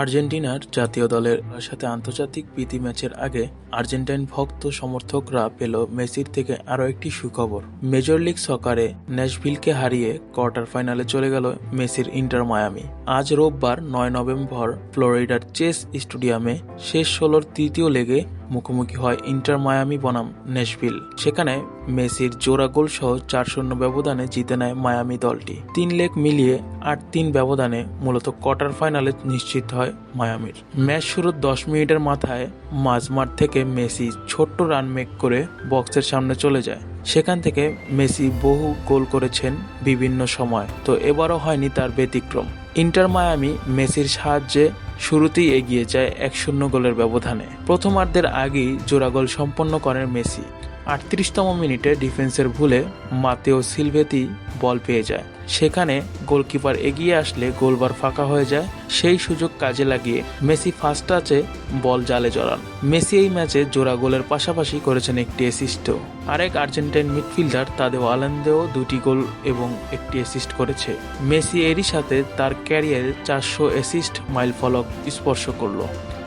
আর্জেন্টিনার জাতীয় দলের সাথে আন্তর্জাতিক প্রীতি ম্যাচের আগে আর্জেন্টাইন ভক্ত সমর্থকরা পেল মেসির থেকে আরও একটি সুখবর। মেজর লিগ সকারে ন্যাশভিলকে হারিয়ে কোয়ার্টার ফাইনালে চলে গেল মেসির ইন্টার মায়ামি। আজ রোববার নয় নভেম্বর ফ্লোরিডার চেস স্টেডিয়ামে শেষ ষোলোর তৃতীয় লেগে মুখোমুখি হয় ইন্টার মায়ামি বনাম ন্যাশভিল সেখানে মেসির জোড়া গোল সহ চার শূন্য ব্যবধানে জিতে নেয় মায়ামি দলটি। তিন লেগ মিলিয়ে আট তিন ব্যবধানে মূলত কোয়ার্টার ফাইনালে নিশ্চিত হয় মায়ামির। ম্যাচ শুরুর দশ মিনিটের মাথায় মাঝমাঠ থেকে মেসি ছোট্ট রান মেক করে বক্সের সামনে চলে যায়। সেখান থেকে মেসি বহু গোল করেছেন বিভিন্ন সময়। তো এবারও হয়নি তার ব্যতিক্রম। ইন্টার মায়ামি মেসির সাহায্যে শুরুতেই এগিয়ে যায় এক শূন্য গোলের ব্যবধানে। প্রথমার্ধের আগেই জোড়া গোল সম্পন্ন করেন মেসি। আটত্রিশতম মিনিটে ডিফেন্সের ভুলে মাতেও সিলভেতি বল পেয়ে যায়। সেখানে গোলকিপার এগিয়ে আসলে গোলবার ফাঁকা হয়ে যায়। সেই সুযোগ কাজে লাগিয়ে মেসি ফার্স্ট টাচে বল জালে জড়ান। মেসি এই ম্যাচে জোড়া গোলের পাশাপাশি করেছেন একটি অ্যাসিস্টও আরেক আর্জেন্টাইন মিডফিল্ডার তাদেও আলান্দেও দুটি গোল এবং একটি অ্যাসিস্ট করেছে। মেসি এরই সাথে তার ক্যারিয়ারে চারশো অ্যাসিস্ট মাইল ফলক স্পর্শ করল।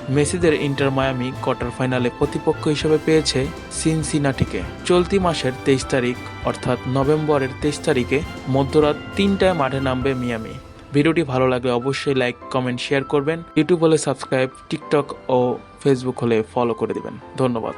মেসিদের ইন্টার মায়ামি কোয়ার্টার ফাইনালে প্রতিপক্ষ হিসেবে পেয়েছে সিনসিনাটিকে। চলতি মাসের তেইশ তারিখ, অর্থাৎ নভেম্বরের তেইশ তারিখে মধ্যরাত তিনটায় মাঠে নামবে মিয়ামি। ভিডিওটি ভালো লাগলে অবশ্যই লাইক, কমেন্ট, শেয়ার করবেন। ইউটিউব হলে সাবস্ক্রাইব, টিকটক ও ফেসবুক হলে ফলো করে দেবেন। ধন্যবাদ।